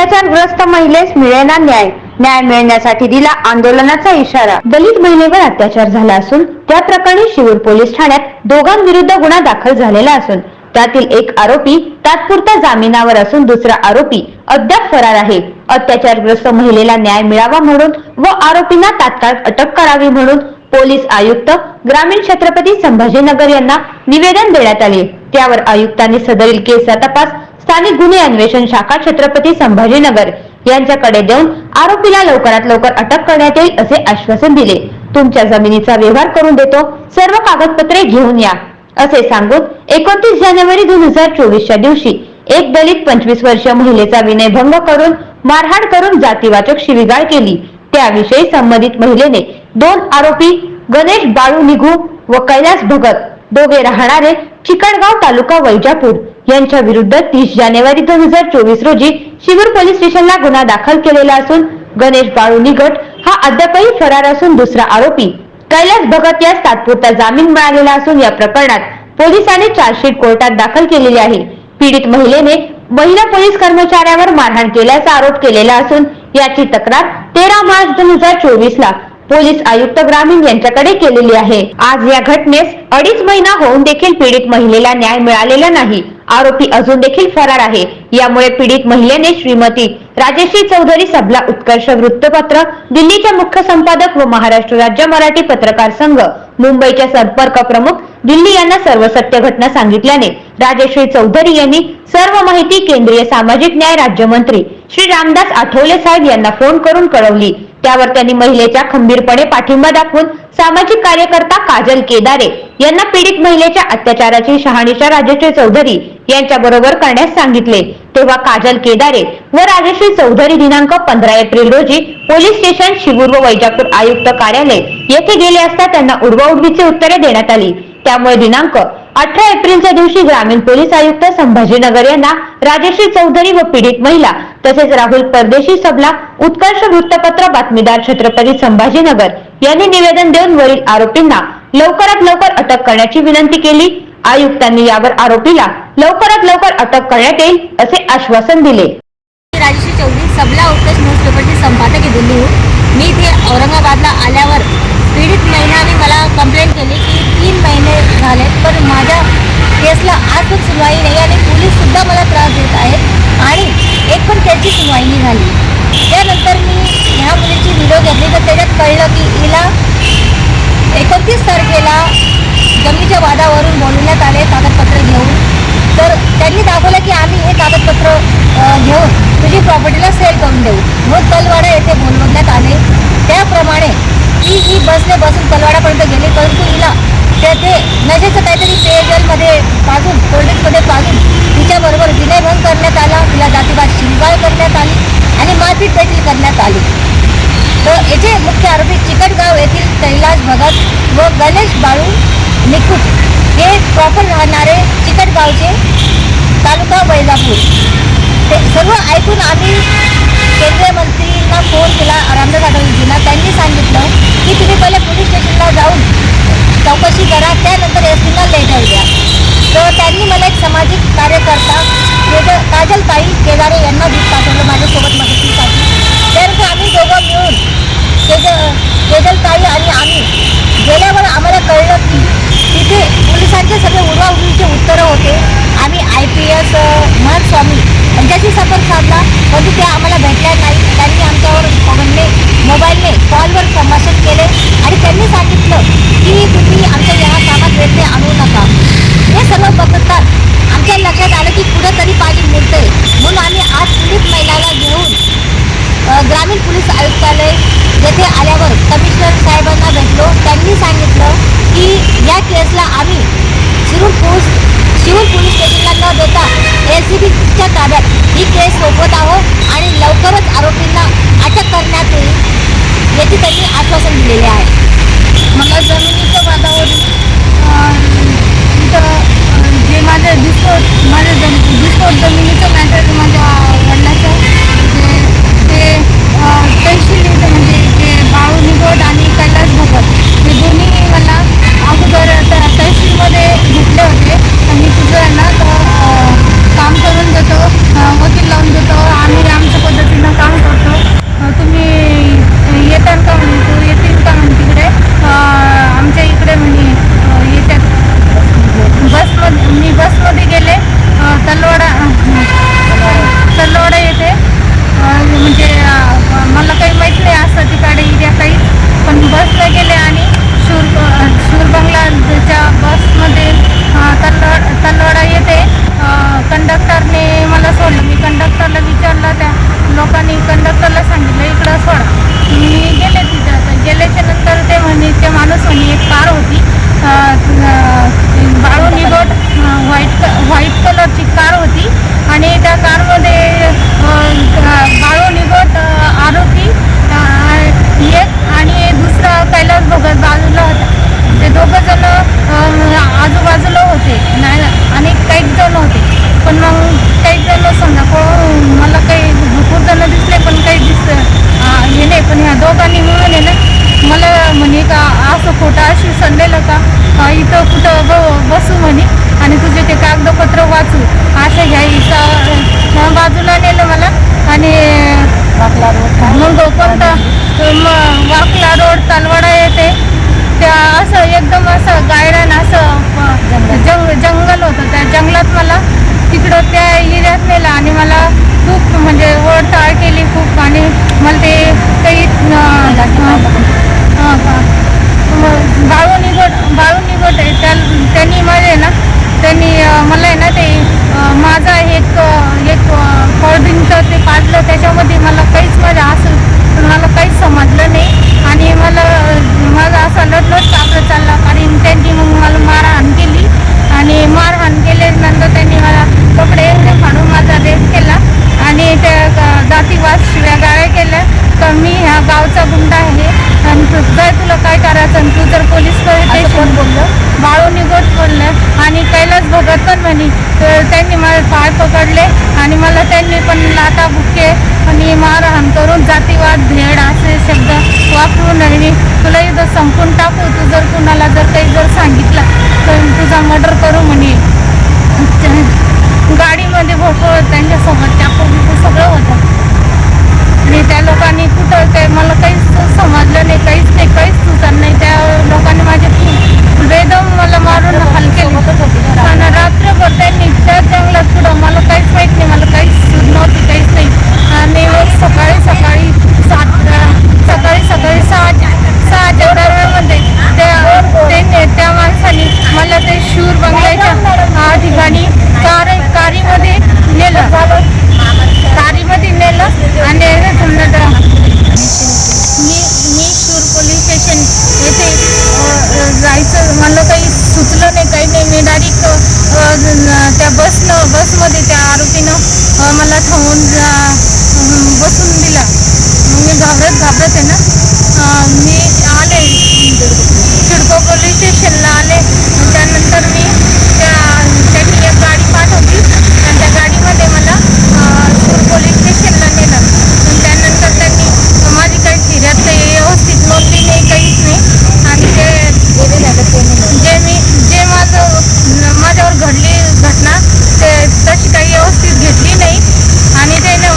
अत्याचारग्रस्त महिलेस मिळेना न्याय. न्याय मिळण्यासाठी दिला आंदोलनाचा इशारा. दलित महिलेवर अत्याचार झाला असून त्या प्रकरणी शिरूर पोलीस ठाण्यात दोघांविरुद्ध गुन्हा दाखल झालेला असून त्यातील एक आरोपी तात्पुरता जामिनावर असून दुसरा आरोपी अद्याप फरार आहे. अत्याचारग्रस्त महिलेला न्याय मिळावा म्हणून व आरोपींना तात्काळ अटक करावी म्हणून पोलीस आयुक्त ग्रामीण छत्रपती संभाजीनगर यांना निवेदन देण्यात आले. त्यावर आयुक्तांनी सदरील केसचा तपास स्थानिक गुन्हे अन्वेषण शाखा छत्रपती संभाजीनगर यांच्याकडे देऊन आरोपीला लवकरात लवकर अटक करण्यात येईल असे आश्वासन दिले. तुमच्या जमिनीचा व्यवहार करून देतो. सर्व कागदपत्रे घेऊन या असे सांगून एकोणतीस जानेवारी दोन हजार चोवीसच्या दिवशी एक दलित पंचवीस वर्षीय महिलेचा विनयभंग करून मारहाण करून जातीवाचक शिवीगाळ केली. त्याविषयी संबंधित महिलेने दोन आरोपी गणेश बाळू निघू व कैलास भगत दोघे राहणारे चिकणगाव तालुका वैजापूर यांच्या विरुद्ध तीस जानेवारी दोन हजार चोवीस रोजी शिरूर पोलीस स्टेशनला गुन्हा दाखल केलेला असून गणेश बाळू निगट हा अद्यापही फरार असून दुसरा आरोपी. कैलास भगत यास तात्पुरता जामीन मिळालेला असून या प्रकरणात पोलिसांनी चार्जशीट कोर्टात दाखल केलेली आहे. पीडित महिलेने महिला पोलीस कर्मचाऱ्यावर मारहाण केल्याचा आरोप केलेला असून याची तक्रार तेरा मार्च दोन हजार चोवीस ला पोलीस आयुक्त ग्रामीण यांच्याकडे केलेली आहे. आज या घटनेस अडीच महिना होऊन देखील पीडित महिलेला न्याय मिळालेला नाही. आरोपी अजून देखील फरार आहे. यामुळे पीडित महिलेने श्रीमती राजेश्री चौधरी सबला उत्कर्ष वृत्तपत्र दिल्लीच्या मुख्य संपादक व महाराष्ट्र राज्य मराठी पत्रकार संघ मुंबईच्या संपर्क प्रमुख दिल्ली यांना सर्व सत्य घटना सांगितल्याने राजेश्री चौधरी यांनी सर्व माहिती केंद्रीय सामाजिक न्याय राज्यमंत्री श्री रामदास आठवले साहेब यांना फोन करून कळवली. त्यावर त्यांनी महिलेच्या खंबीरपणे पाठिंबा दाखवून सामाजिक कार्यकर्ता काजल केदारे यांना पीडित महिलेच्या अत्याचाराची शहानिशा राजश्री चौधरी यांच्या बरोबर करण्यास सांगितले. तेव्हा काजल केदारे व राजश्री चौधरी दिनांक पंधरा एप्रिल रोजी पोलीस स्टेशन शिवूर व वैजापूर आयुक्त कार्यालय येथे गेले असता त्यांना उडवाउडवीची उत्तरे देण्यात आली. त्यामुळे दिनांक अठरा एप्रिलच्या दिवशी ग्रामीण पोलीस आयुक्त संभाजीनगर यांना राजश्री चौधरी व पीडित महिला तसेच राहुल परदेशी सबला उत्कर्ष वृत्तपत्र बातमीदार छत्रपती संभाजीनगर यांनी निवेदन देऊन वरील आरोपींना लवकरात लवकर अटक करण्याची विनंती केली. आयुक्तांनी यावर आरोपीला लवकरात लवकर अटक करण्यात येईल असे आश्वासन दिले. राजश्री चौधरी सबला उत्कर्ष न्यूजपेपरची संपादक आहे दिल्लीहून. मी इथे औरंगाबादला आल्यावर पीडित महिलाने मला कंप्लेंट केली की तीन महिने झाले पण माझ्या केसला आजच सुनवाई नाही आणि पोलीससुद्धा मला त्रास देत आहेत आणि मुलाची पण सुनवाई झाली. त्यानंतर मी ह्या मुलीची व्हिडिओ घेतली. तर त्याच्यात कळलं की हिला एकोणतीस तारखेला जमिनीच्या वादावरून बोलवण्यात आले कागदपत्र घेऊन. तर त्यांनी दाखवलं की आम्ही हे कागदपत्र घेऊन तुझी प्रॉपर्टीला सेल करून देऊ. मग तलवाडा येथे बोलवण्यात आले. त्याप्रमाणे ती ही बसने बसून तलवाडापर्यंत गेली. परंतु हिला तर ते नशेचं काहीतरी पेयजलमध्ये पाजून कोल्ड्रिंक्समध्ये पाजून तिच्याबरोबर विनयभंग करण्यात आला. तिला जातीवाद शिंगाळ करण्यात आली आणि मारपीट देखील करण्यात आली. तर याचे मुख्य आरोपी चिकटगाव येथील कैलास भगत व गणेश बाळू निकुट हे प्रॉपर राहणारे चिकटगावचे तालुका वैजापूर. ते सर्व ऐकून आम्ही केंद्रीय मंत्रींना फोन केला. रामदास आठवलेजींना त्यांनी सांगितलं की तुम्ही पहिले पोलीस स्टेशनला जाऊन चौकशी करा. त्यानंतर एस पीला लेटर द्या. तर त्यांनी मला एक सामाजिक कार्यकर्ता केजल काजल ताई केदारे यांना दूध पाठवलं माझ्यासोबत मदतीसाठी. त्यानंतर आम्ही दोघं मिळून केज केजल ताई आणि आम्ही गेल्यावर आम्हाला कळलं की तिथे पोलिसांचे सगळे उडवाउडवीचे उत्तरं होते. आम्ही आय पी एस स्वामी यांच्याशी संपर्क साधला. परंतु त्या आम्हाला भेटल्या नाही त्यांनी आमच्यावर म्हणणे मोबाईलने कॉलवर संभाषण केले आणि त्यांनी सांगितलं की तुम्ही आमच्या या कामात व्यत्यय आणू नका. हे सर्व बघतात आमच्या लक्षात आलं की कुठंतरी पाणी मिळतंय म्हणून आम्ही आज पीडित महिलाला घेऊन ग्रामीण पोलीस आयुक्तालय येथे आल्यावर कमिशनर साहेबांना भेटलो. त्यांनी सांगितलं की या केसला आम्ही शिरूर पोलीस शिरूर पोलीस स्टेशनला न देता एल सी बीच्या ताब्यात ही केस सोपवत आहोत आणि लवकरच आरोपींना अटक करण्यात येईल. याची त्यांनी आश्वासन दिलेले आहे. मला जमिनीचं वातावरण जे माझं डिस्कोट माझ्या जम डिस्कोट जमिनीचं मॅटर माझ्या वडिलाचं. ते ते अं, तहसील म्हणजे mejor. बाजूला नेलं मला आणि मग कोणता मग वाकला रोड तनवाडा येते. त्या असं एकदम असं गायडन असं जंग जंगल होतं. त्या जंगलात मला तिकडं त्या एरियात नेलं आणि मला खूप म्हणजे ओढताळ केली खूप आणि मला ते काही करून जातीवाद भेड असे शब्द वापरून नये. तुला युद्ध संपून टाकू तू जर कुणाला जर काही जर सांगितलं तर तुझा मर्डर करू म्हणे गाडीमध्ये भरपूर त्यांच्यासोबत त्या सगळं होतं. आणि त्या लोकांनी कुठं काय मला काहीच समजलं नाही काहीच नाही काहीच सुचत नाही. त्या लोकांनी माझ्या खूप घडली घटना ते तशी काही व्यवस्थित घेतली नाही. आणि त्यानं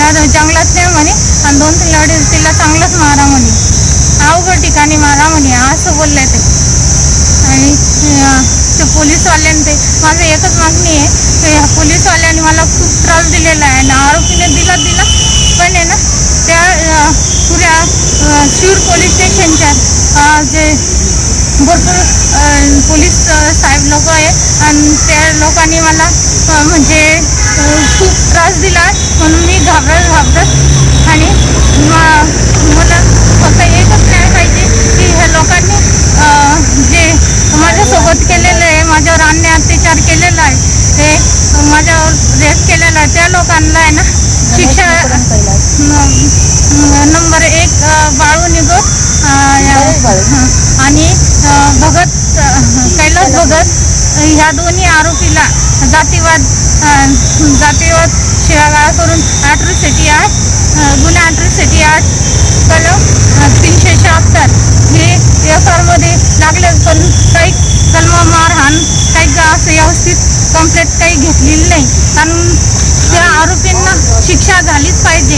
नाही जंगलात नाही म्हणे. आणि दोन तीन लढे तिला चांगलंच मारा म्हणे. अवघड ठिकाणी मारा म्हणे असं बोललंय ते. आणि ते पोलीसवाल्याने ते माझं एकच मागणी आहे की पोलीसवाल्याने मला खूप त्रास दिलेला आहे. आणि आरोपीने दिला दिला. पण आहे ना त्या पुऱ्या शूर पोलीस स्टेशन पोलीस साहेब लोक आहे आणि त्या लोकांनी मला म्हणजे खूप त्रास दिला. म्हणून मी घाबरत घाबरत आणि मला फक्त एकच न्याय पाहिजे की ह्या लोकांनी जे माझ्यासोबत केलेलं आहे माझ्यावर अन्य अत्याचार केलेला आहे हे माझ्यावर रेप केलेला आहे त्या लोकांना आहे ना शिक्षा नंबर एक बाळून आणि भगत कैलास भगत ह्या दोन्ही आरोपीला जातीवाद जातीवाद शिवागाळा करून अॅट्रॉसिटी आठ गुन्हा अॅट्रॉसिटी आठ कलम तीनशे शहात्तर. हे व्यवहारमध्ये लागले पण काही कलम मारहाण काही असं व्यवस्थित कंप्लेट काही घेतलेली नाही. कारण त्या आरोपींना शिक्षा झालीच पाहिजे.